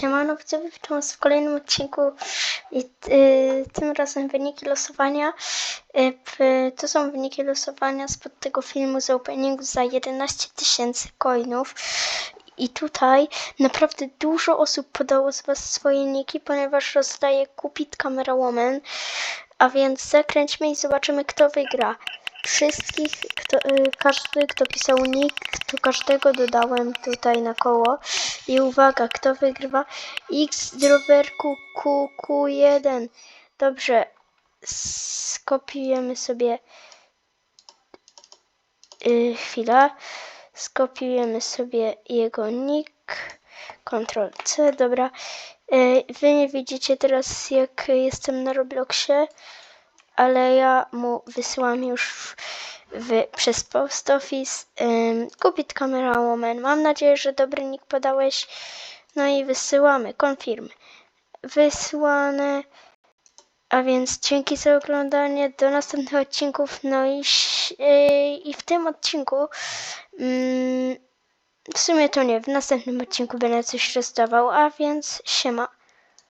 Siemano, widzowie, witam was w kolejnym odcinku i y, tym razem wyniki losowania. Y, to są wyniki losowania spod tego filmu z openingu za 11 tysięcy coinów. I tutaj naprawdę dużo osób podało z was swoje niki, ponieważ rozdaję Kupit Camera Woman. A więc zakręćmy i zobaczymy kto wygra. Wszystkich, kto, y, każdy kto pisał nick, to każdego dodałem tutaj na koło. I uwaga, kto wygrywa? X drowerku QQ1. Dobrze, skopiujemy sobie yy, chwila. Skopiujemy sobie jego nick. Ctrl C, dobra. Yy, wy nie widzicie teraz jak jestem na Robloxie, ale ja mu wysyłam już w, przez post office ym, kupić kamera woman. Mam nadzieję, że dobry nick podałeś. No i wysyłamy, confirm. Wysłane. A więc dzięki za oglądanie. Do następnych odcinków. No i, yy, i w tym odcinku. mm, w sumie to nie, w następnym odcinku będę coś rozdawał, a więc siema.